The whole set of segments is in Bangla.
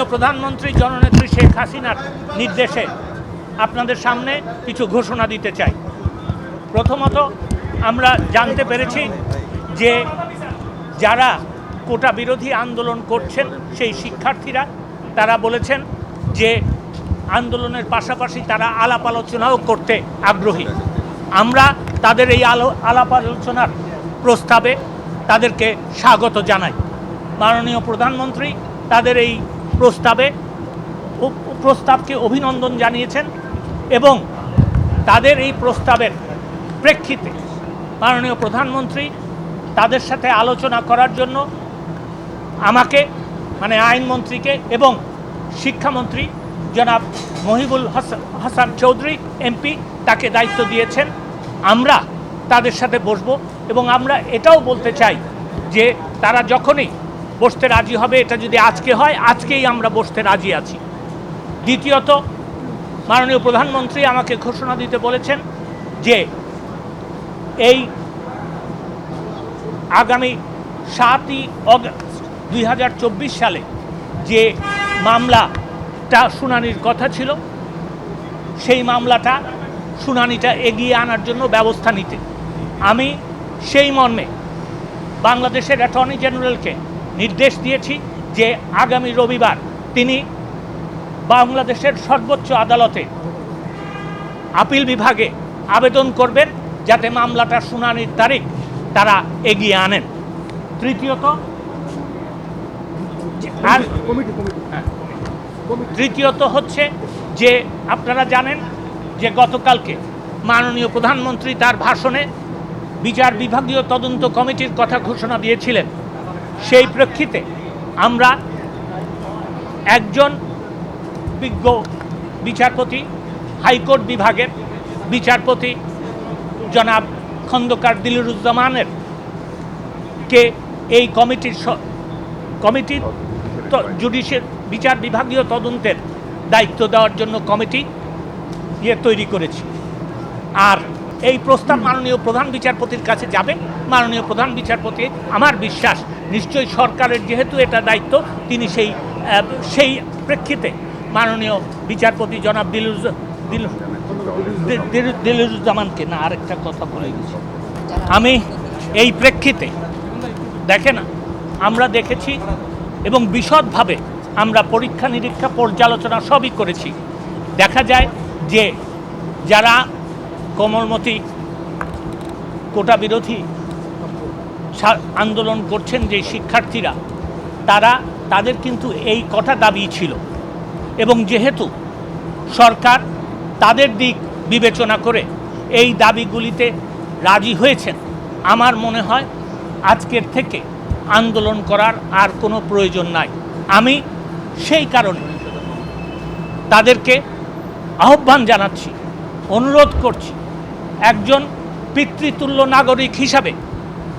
মাননীয় প্রধানমন্ত্রী জননেত্রী শেখ হাসিনার নির্দেশে আপনাদের সামনে কিছু ঘোষণা দিতে চাই। প্রথমত আমরা জানতে পেরেছি যে যারা কোটা বিরোধী আন্দোলন করছেন, সেই শিক্ষার্থীরা, তারা বলেছেন যে আন্দোলনের পাশাপাশি তারা আলাপ আলোচনাও করতে আগ্রহী। আমরা তাদের এই আলো, আলাপ আলোচনার প্রস্তাবে তাদেরকে স্বাগত জানাই। মাননীয় প্রধানমন্ত্রী তাদের এই প্রস্তাবে প্রস্তাবকে অভিনন্দন জানিয়েছেন এবং তাদের এই প্রস্তাবের প্রেক্ষিতে মাননীয় প্রধানমন্ত্রী তাদের সাথে আলোচনা করার জন্য আমাকে মানে আইনমন্ত্রীকে এবং শিক্ষামন্ত্রী জনাব মহিবুল হাসান চৌধুরী, এমপি, তাকে দায়িত্ব দিয়েছেন। আমরা তাদের সাথে বসবো এবং আমরা এটাও বলতে চাই যে তারা যখনই বসতে রাজি হবে, এটা যদি আজকে হয়, আজকেই আমরা বসতে রাজি আছি। দ্বিতীয়ত, মাননীয় প্রধানমন্ত্রী আমাকে ঘোষণা দিতে বলেছেন যে, এই আগামী সাতই অগস্ট দুই সালে যে মামলাটা শুনানির কথা ছিল, সেই মামলাটা, শুনানিটা এগিয়ে আনার জন্য ব্যবস্থা নিতে। আমি সেই মর্মে বাংলাদেশের অ্যাটর্নি জেনারেলকে নির্দেশ দিয়েছি যে আগামী রবিবার তিনি বাংলাদেশের সর্বোচ্চ আদালতে আপিল বিভাগে আবেদন করবেন যাতে মামলাটা শুনানির তারিখ তারা এগিয়ে আনেন। তৃতীয়ত আর হ্যাঁ। তৃতীয়ত হচ্ছে যে আপনারা জানেন যে গতকালকে মাননীয় প্রধানমন্ত্রী তার ভাষণে বিচার বিভাগীয় তদন্ত কমিটির কথা ঘোষণা দিয়েছিলেন। সেই প্রেক্ষিতে আমরা একজন বিজ্ঞ বিচারপতি, হাইকোর্ট বিভাগের বিচারপতি জনাব খন্দকার দিলুরুজ্জামানের কে এই কমিটির কমিটির জুডিশিয়াল বিচার বিভাগীয় তদন্তের দায়িত্ব দেওয়ার জন্য কমিটি ইয়ে তৈরি করেছি। আর এই প্রস্তাব মাননীয় প্রধান বিচারপতির কাছে যাবে। মাননীয় প্রধান বিচারপতি, আমার বিশ্বাস, নিশ্চয়ই সরকারের যেহেতু এটা দায়িত্ব, তিনি সেই সেই প্রেক্ষিতে মাননীয় বিচারপতি জনাব দিলুজ দিল দি- দিল- দিলুরুজ্জামানকে, না, আরেকটা কথা বলে গেছি আমি এই প্রেক্ষিতে দেখে না আমরা দেখেছি এবং বিশদভাবে আমরা পরীক্ষা নিরীক্ষা পর্যালোচনা সবই করেছি। দেখা যায় যে যারা কোমলমতি কোটা বিরোধী আন্দোলন করছেন যে শিক্ষার্থীরা, তারা, তাদের কিন্তু এই কটা দাবি ছিল। এবং যেহেতু সরকার তাদের দিক বিবেচনা করে এই দাবিগুলিতে রাজি হয়েছেন, আমার মনে হয় আজকের থেকে আন্দোলন করার আর কোনো প্রয়োজন নাই। আমি সেই কারণে তাদেরকে আহ্বান জানাচ্ছি, অনুরোধ করছি একজন পিতৃতুল্য নাগরিক হিসাবে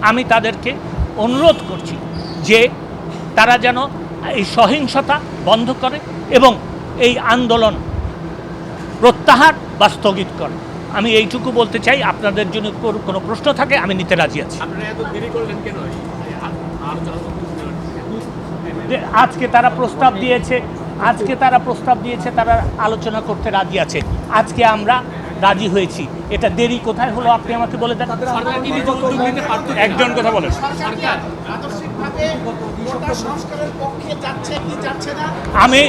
আমি তাদেরকে অনুরোধ করছি যে তারা যেন এই সহিংসতা বন্ধ করে এবং এই আন্দোলন প্রত্যাহার বা স্থগিত করে। আমি এইটুকু বলতে চাই আপনাদের জন্য কোনো- প্রশ্ন থাকে আমি নিতে রাজি আছি। আজকে তারা প্রস্তাব দিয়েছে আজকে তারা প্রস্তাব দিয়েছে তারা আলোচনা করতে রাজি আছে। আজকে আমরা রাজি হয়েছি। এটা দেরি কোথায় হলো? আপনি আমাকে বলে দেন? একজন কথা বলেন। আমি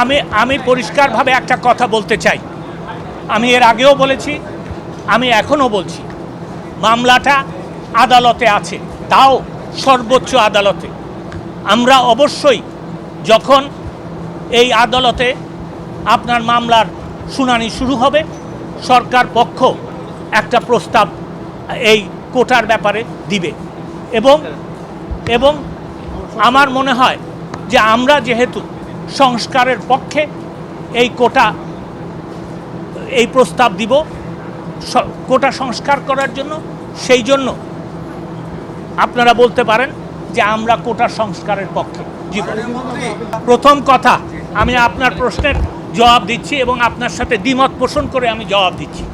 আমি আমি পরিষ্কারভাবে একটা কথা বলতে চাই। আমি এর আগেও বলেছি আমি এখনও বলছি মামলাটা আদালতে আছে তাও সর্বোচ্চ আদালতে। আমরা অবশ্যই যখন এই আদালতে আপনার মামলার শুনানি শুরু হবে। সরকার পক্ষ একটা প্রস্তাব এই কোটার ব্যাপারে দিবে। এবং এবং আমার মনে হয় যে আমরা যেহেতু সংস্কারের পক্ষে এই কোটা, এই প্রস্তাব দিব কোটা সংস্কার করার জন্য, সেই জন্য আপনারা বলতে পারেন যে আমরা কোটা সংস্কারের পক্ষে জীবন। প্রথম কথা, আমি আপনার প্রশ্নের জবাব দিচ্ছি এবং আপনার সাথে দ্বিমত পোষণ করে আমি জবাব দিচ্ছি।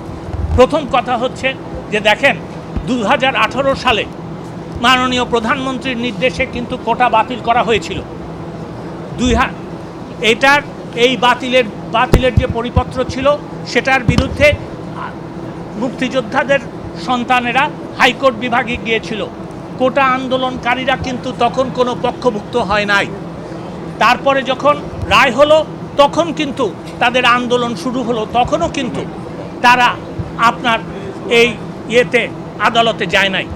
প্রথম কথা হচ্ছে যে দেখেন দু হাজার আঠেরো সালে মাননীয় প্রধানমন্ত্রীর নির্দেশে কিন্তু কোটা বাতিল করা হয়েছিল। দুই এটার, এই বাতিলের বাতিলের যে পরিপত্র ছিল, সেটার বিরুদ্ধে মুক্তিযোদ্ধাদের সন্তানেরা হাইকোর্ট বিভাগে গিয়েছিল। কোটা আন্দোলনকারীরা কিন্তু তখন কোনো পক্ষভুক্ত হয় নাই। তারপরে যখন রায় হলো তখন কিন্তু তাদের আন্দোলন শুরু হলো, তখনও কিন্তু তারা আপনার এই ইয়েতে, আদালতে যায় নাই।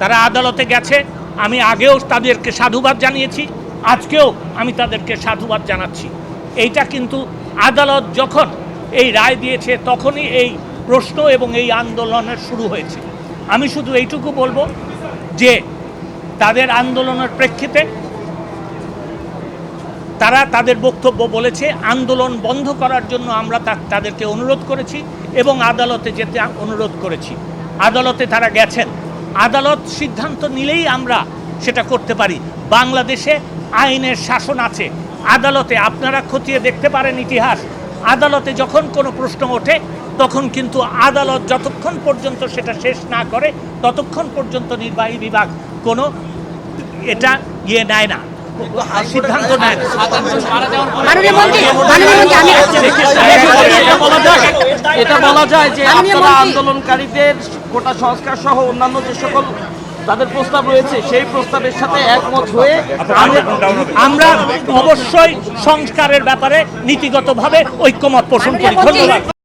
তারা আদালতে গেছে, আমি আগেও তাদেরকে সাধুবাদ জানিয়েছি, আজকেও আমি তাদেরকে সাধুবাদ জানাচ্ছি। এইটা কিন্তু আদালত যখন এই রায় দিয়েছে, তখনই এই প্রশ্ন এবং এই আন্দোলনের শুরু হয়েছে। আমি শুধু এইটুকু বলব যে, তাদের আন্দোলনের প্রেক্ষিতে তারা তাদের বক্তব্য বলেছে, আন্দোলন বন্ধ করার জন্য আমরা তাদেরকে অনুরোধ করেছি এবং আদালতে যেতে অনুরোধ করেছি। আদালতে তারা গেছেন। আদালত সিদ্ধান্ত নিলেই আমরা সেটা করতে পারি। বাংলাদেশে আইনের শাসন আছে। আদালতে আপনারা খতিয়ে দেখতে পারেন ইতিহাস। আদালতে যখন কোনো প্রশ্ন ওঠে, তখন কিন্তু আদালত যতক্ষণ পর্যন্ত সেটা শেষ না করে, ততক্ষণ পর্যন্ত নির্বাহী বিভাগ কোনো এটা ইয়ে নেয় না। সিদ্ধান্ত নেয় মাননীয় মন্ত্রী মাননীয় মন্ত্রী আমি এটা বলা যায় এটা বলা যায় যে আপনারা আন্দোলনকারীদের কোটা সংস্কার সহ অন্যান্য যে সকল তাদের প্রস্তাব রয়েছে সেই প্রস্তাবের সাথে একমত হয়ে আমরা অবশ্যই সংস্কারের ব্যাপারে নীতিগতভাবে ঐক্যমত পোষণ করি। ধন্যবাদ।